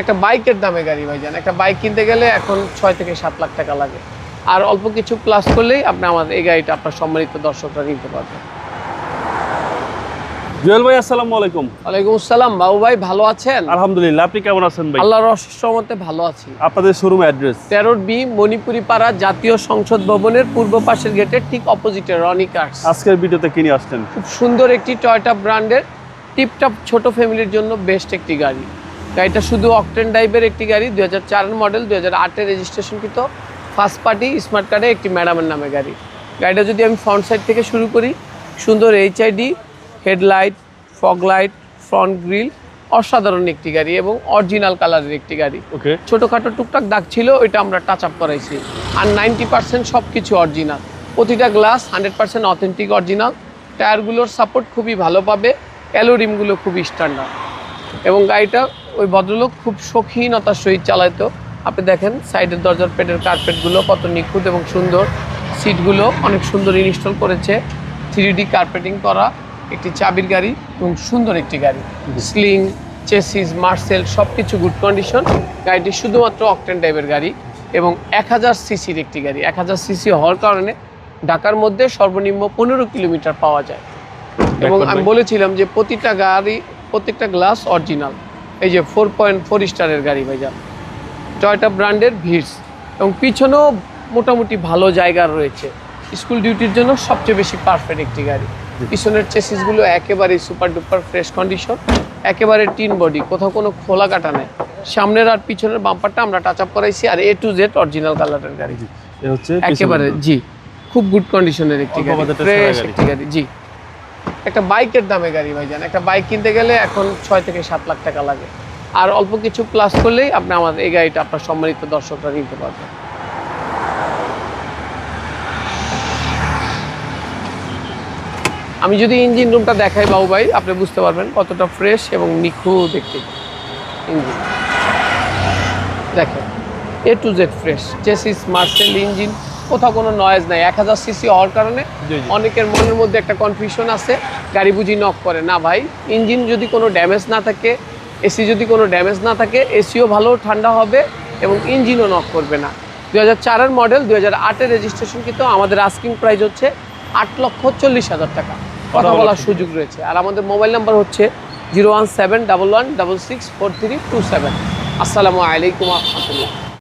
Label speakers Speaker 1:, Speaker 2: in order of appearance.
Speaker 1: একটা বাইকের দামে গাড়ি ভাই ভাইজান। একটা বাইক কিনতে গেলে এখন ছয় থেকে সাত লাখ টাকা লাগে। আর অল্প কিছু প্লাস করলেই আপনি আমাদের এই গাড়িটা আপনার সম্মানিত দর্শকরা নিতে পারবেন।
Speaker 2: জুয়েল ভাই আসসালামু আলাইকুম।
Speaker 1: ওয়ালাইকুম আসসালাম। বাবু ভাই ভালো আছেন?
Speaker 2: আলহামদুলিল্লাহ আপনি কেমন আছেন ভাই?
Speaker 1: আল্লাহর রহমতে ভালো আছি।
Speaker 2: আপনাদের শোরুম অ্যাড্রেস
Speaker 1: তেরোর বি মণিপুরি পাড়া জাতীয় সংসদ ভবনের পূর্ব পাশের গেটের ঠিক অপোজিটে রনি কার্স
Speaker 2: আজকের ভিডিওতে কিনে আসছেন?
Speaker 1: খুব সুন্দর একটি টয়টা ব্র্যান্ডের টিপটপ ছোট ফ্যামিলির জন্য বেস্ট একটি গাড়ি। গাড়িটা শুধু অকটেন টাইপের একটি গাড়ি দু হাজার চারের মডেল দু হাজার আটের রেজিস্ট্রেশনকৃত ফার্স্ট পার্টি স্মার্ট কার্ডে একটি ম্যাডামের নামে গাড়ি। গাড়িটা যদি আমি ফ্রন্ট সাইড থেকে শুরু করি সুন্দর HID headlight fog light front grill অসাধারণ একটি গাড়ি এবং অরিজিনাল কালারের একটি গাড়ি।
Speaker 2: ওকে
Speaker 1: ছোটোখাটো টুকটাক দাগ ছিল ওইটা আমরা টাচ আপ করাইছি। আর নাইনটি পার্সেন্ট সব কিছু অরিজিনাল প্রতিটা glass hundred percent authentic original টায়ারগুলোর support খুবই ভালো পাবে। অ্যালোরিমগুলো খুবই স্ট্যান্ডার্ড এবং গাড়িটা ওই ভদ্রলোক খুব শৌখিনতার সহিত চালাইতো। আপনি দেখেন সাইডের দরজার পেটের কার্পেটগুলো কত নিখুঁত এবং সুন্দর। সিটগুলো অনেক সুন্দর ইনস্টল করেছে। থ্রি ডি কার্পেটিং করা একটি চাবির গাড়ি এবং সুন্দর একটি গাড়ি। স্লিং চেসিস মার্সেল সব কিছু গুড কন্ডিশন গাড়িটি শুধুমাত্র অকটেন টাইপের গাড়ি এবং এক হাজার সিসির একটি গাড়ি। এক হাজার সিসি হওয়ার কারণে ঢাকার মধ্যে সর্বনিম্ন পনেরো কিলোমিটার পাওয়া যায়। এবং আমি বলেছিলাম যে প্রতিটা গাড়ি প্রত্যেকটা গ্লাস অরিজিনাল এই যে ফোর পয়েন্ট ফোর স্টারের গাড়ি ভাইজান। টয়টা ব্র্যান্ডের ভিড়স এবং পিছনেও মোটামুটি ভালো জায়গা রয়েছে। স্কুল ডিউটির জন্য সবচেয়ে বেশি পারফেক্ট একটি গাড়ি। পিছনের চেসিসগুলো একেবারে সুপার ডুপার ফ্রেশ কন্ডিশন একেবারে টিন বডি কোথাও কোনো খোলা কাটা নেই। সামনের আর পিছনের বাম্পারটা আমরা টাচ আপ করাইছি আর এ টু জেড অরিজিনাল কালারের গাড়ি। একেবারে জি খুব গুড কন্ডিশনের একটি গাড়ি ফ্রেশ
Speaker 2: গাড়ি।
Speaker 1: একটি গাড়ি জি। একটা বাইকের দামে গাড়ি ভাই ভাইজান, একটা বাইক কিনতে গেলে এখন ছয় থেকে সাত লাখ টাকা লাগে। আর অল্প কিছু প্লাস করলেই আপনি আমাদের এই গাড়িটা আপনার সম্মানিত দর্শকরা নিতে পারবেন। আমি যদি ইঞ্জিন রুমটা দেখাই বাবু ভাই, আপনি বুঝতে পারবেন কতটা ফ্রেশ এবং নিখুঁত একটি ইঞ্জিন দেখেন A to Z fresh chassis Marcel engine কোথাও কোনো নয়েজ নাই। এক হাজার সিসি হওয়ার কারণে। অনেকের মনের মধ্যে একটা কনফিউশন আছে গাড়ি বুঝি নক করে। না ভাই ইঞ্জিন যদি কোনো ড্যামেজ না থাকে এসি যদি কোনো ড্যামেজ না থাকে এসিও ভালো ঠান্ডা হবে এবং ইঞ্জিনও নক করবে না। দু হাজার চারের মডেল দু হাজার আটের রেজিস্ট্রেশন কিন্তু আমাদের আস্কিং প্রাইস হচ্ছে আট লক্ষ চল্লিশ হাজার টাকা। কথা
Speaker 2: বলার।
Speaker 1: সুযোগ রয়েছে। আর আমাদের মোবাইল নাম্বার হচ্ছে zero one seven double one double six four three two seven. আসসালামু আলাইকুম রহমতুল্লাহ